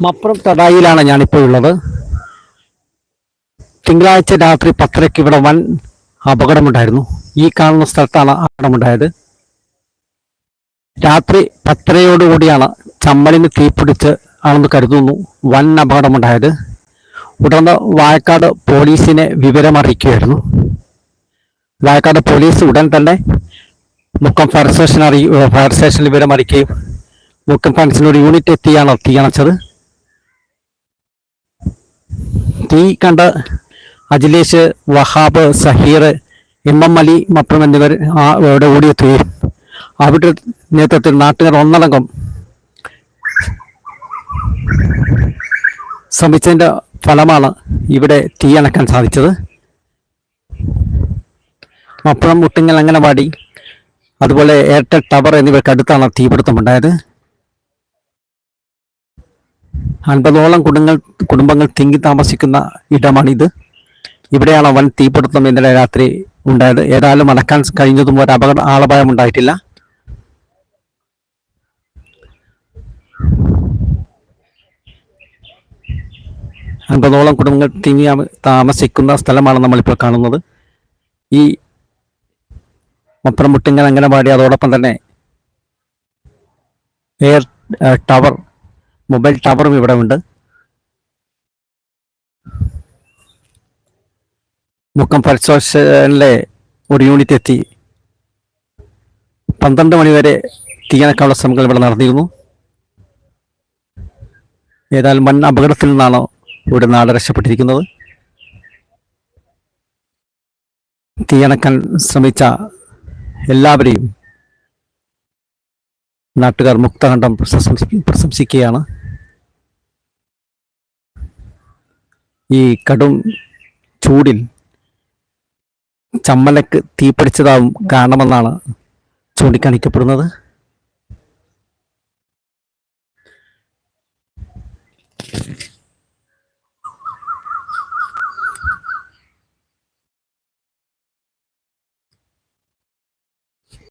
മപ്പുറം തടായിലാണ് ഞാനിപ്പോൾ ഉള്ളത്. തിങ്കളാഴ്ച രാത്രി പത്തരയ്ക്ക് ഇവിടെ വൻ അപകടമുണ്ടായിരുന്നു. ഈ കാണുന്ന സ്ഥലത്താണ് അപകടമുണ്ടായത്. രാത്രി പത്തരയോടുകൂടിയാണ് ചമ്മലിന് തീപിടിച്ച് ആണെന്ന് കരുതുന്നു വൻ അപകടമുണ്ടായത്. ഉടർന്ന് വായക്കാട് പോലീസിനെ വിവരമറിയിക്കുകയായിരുന്നു. വായക്കാട് പോലീസ് ഉടൻ തന്നെ മുക്കം ഫയർ സ്റ്റേഷൻ അറിയി ഫയർ സ്റ്റേഷനിൽ വിവരമറിയിക്കുകയും മുക്കം ഫയർ ഫയർസിനൊരു യൂണിറ്റ് എത്തിയാണ് തീയണച്ചത് തീ കണ്ട അഖിലേഷ് വഹാബ് സഹീർ എം എം അലി മപ്പുറം എന്നിവർ ആ ഇവിടെ ഓടിയെത്തുകയും അവരുടെ നേതൃത്വത്തിൽ നാട്ടുകാർ ഒന്നടങ്കം ശ്രമിച്ചതിന്റെ ഫലമാണ് ഇവിടെ തീ അണക്കാൻ സാധിച്ചത്. മപ്പുറം മുട്ടിങ്ങൽ അംഗനവാടി അതുപോലെ എയർടെൽ ടവർ എന്നിവയ്ക്ക് അടുത്താണ് തീപിടുത്തമുണ്ടായത്. അൻപതോളം കുടുംബങ്ങൾ കുടുംബങ്ങൾ തിങ്ങി താമസിക്കുന്ന ഇടമാണിത്. ഇവിടെയാണ് വൻ തീപിടുത്തം ഇന്നലെ രാത്രി ഉണ്ടായത്. ഏതായാലും അടക്കാൻ കഴിഞ്ഞതും ഒരു അപകട ആളപായം ഉണ്ടായിട്ടില്ല. അൻപതോളം കുടുംബങ്ങൾ തിങ്ങി താമസിക്കുന്ന സ്ഥലമാണ് നമ്മളിപ്പോൾ കാണുന്നത്. ഈ മപ്പുറം മുട്ടിങ്ങൽ അംഗനവാടി അതോടൊപ്പം തന്നെ എയർ ടവർ മൊബൈൽ ടവറും ഇവിടെ ഉണ്ട്. മുക്കം സ്റ്റേഷനിലെ ഒരു യൂണിറ്റ് എത്തി. പന്ത്രണ്ട് മണിവരെ തീയണക്കാനുള്ള ശ്രമങ്ങൾ ഇവിടെ നടന്നിരുന്നു. ഏതായാലും വൻ അപകടത്തിൽ നിന്നാണ് ഇവിടെ നാട് രക്ഷപ്പെട്ടിരിക്കുന്നത്. തീയണക്കാൻ ശ്രമിച്ച എല്ലാവരെയും നാട്ടുകാർ മുക്തകണ്ഠം പ്രശംസി- പ്രശംസിക്കുകയാണ്. ഈ കടും ചൂടിൽ ചമ്മലക്ക് തീപിടിച്ചതാവും കാരണമെന്നാണ് ചൂണ്ടിക്കാണിക്കപ്പെടുന്നത്.